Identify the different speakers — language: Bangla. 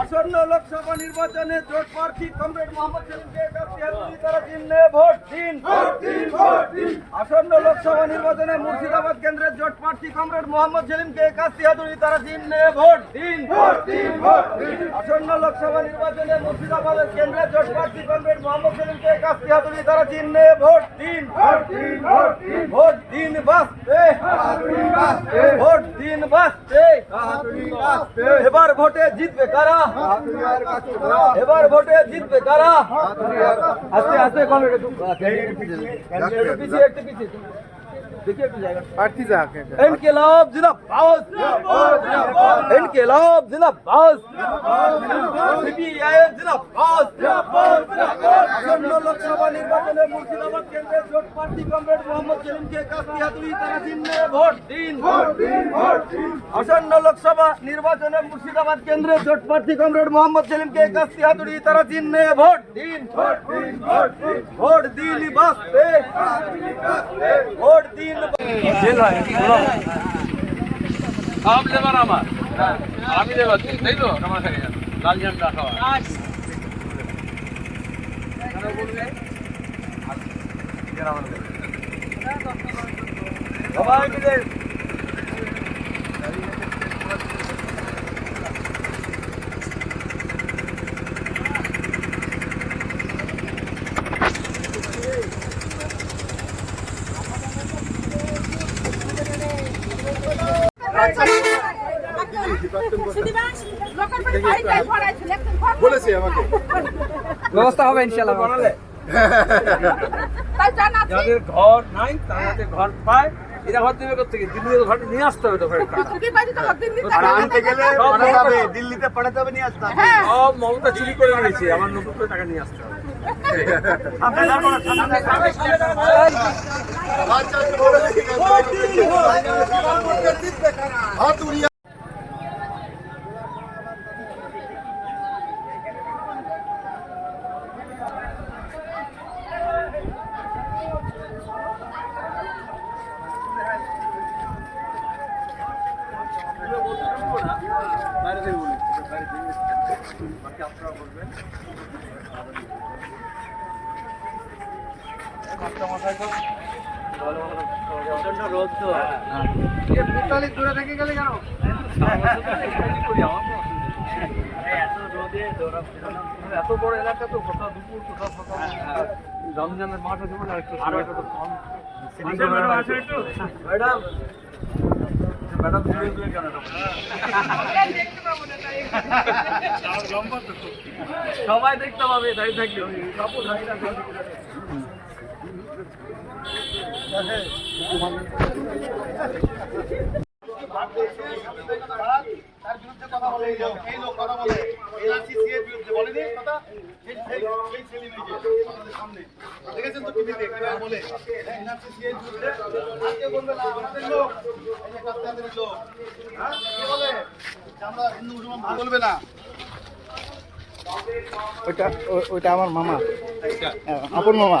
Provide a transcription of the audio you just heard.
Speaker 1: আসন্ন লোকসভা নির্বাচনে জোট প্রার্থী কমরেড মোহাম্মদ সেলিমকে তারা চিহ্নে ভোট দিন। আসন্ন লোকসভা নির্বাচনে মুর্শিদাবাদ কেন্দ্রের জোট প্রার্থী কমরেড মোহাম্মদ সেলিমকে কাছে হাতুড়ি তারা চিহ্নে ভোট দিন। আসন্ন লোকসভা নির্বাচনে মুর্শিদাবাদের কেন্দ্রের জোট প্রার্থী কমরেড মোহাম্মদ সেলিমকে কাছে হাতুড়ি তারা চিহ্নে ভোট দিন। ভোট দিন বাঁচতে ভোট দিন বাঁচতে এবার ভোটে জিতবে কারা এবার ভোটে জিতবে কারা আস্তে আস্তে কম একটু একটু পিছিয়ে একটু পিছিয়ে देखिए একটু জায়গা
Speaker 2: প্রার্থী যাক
Speaker 1: इनकलाब जिंदाबाद इनकलाब जिंदाबाद सीपीआई जिंदाबाद আসন্ন লোকসভা নির্বাচনে মুর্শিদাবাদ কেন্দ্রের জোট প্রার্থী কমরেড মোহাম্মদ সেলিমকে কাস্তি হাতুড়ি তারা চিহ্নে ভোট দিন। আসন্ন লোকসভা নির্বাচনে মুর্শিদাবাদ কেন্দ্রে জোট প্রার্থী কমরেড মোহাম্মদ সেলিমকে কাস্তি হাতুড়ি তারা চিহ্নে ভোট দিন। ভোট দিন বাঁচতে ভোট দিন
Speaker 3: আমি লেবার তাই তো? আমার লাল ঝান্ডা খাওয়া।
Speaker 1: সবাই মিলে
Speaker 2: বলেছে আমাকে।
Speaker 1: ব্যবস্থা হবে ইনশাআল্লাহ। বানালে। যাদের ঘর নাই তাদের ঘর পায় এরা ঘর দেবে কোথেকে দিল্লি ঘর নিয়ে আসতে হবে তো
Speaker 2: আনতে গেলে পাঠাতে দিল্লিতে পাঠাতে হবে নিয়ে আসতে হবে।
Speaker 1: সব মমতা চুরি করে নিয়েছে আমার নতুন করে টাকা নিয়ে আসতে হবে।
Speaker 2: আছে। হাত উড়িয়ে
Speaker 1: এত বড় এলাকা তো কোথাও দুপুর কোথাও সকাল রমজানের মাঠ আছে বলে একটু ম্যাডাম ম্যাডাম কেন সবাই দেখতে পাবে, দাঁড়িয়ে থাকলে
Speaker 2: তার বিরুদ্ধে কথা বলে, এই লোক কথা বলে। এনআরসিসি এর বিরুদ্ধে বলেনি কথা? আমাদের বলবে না আমাদের
Speaker 4: ওইটা ওইটা আমার মামা। আপন মামা।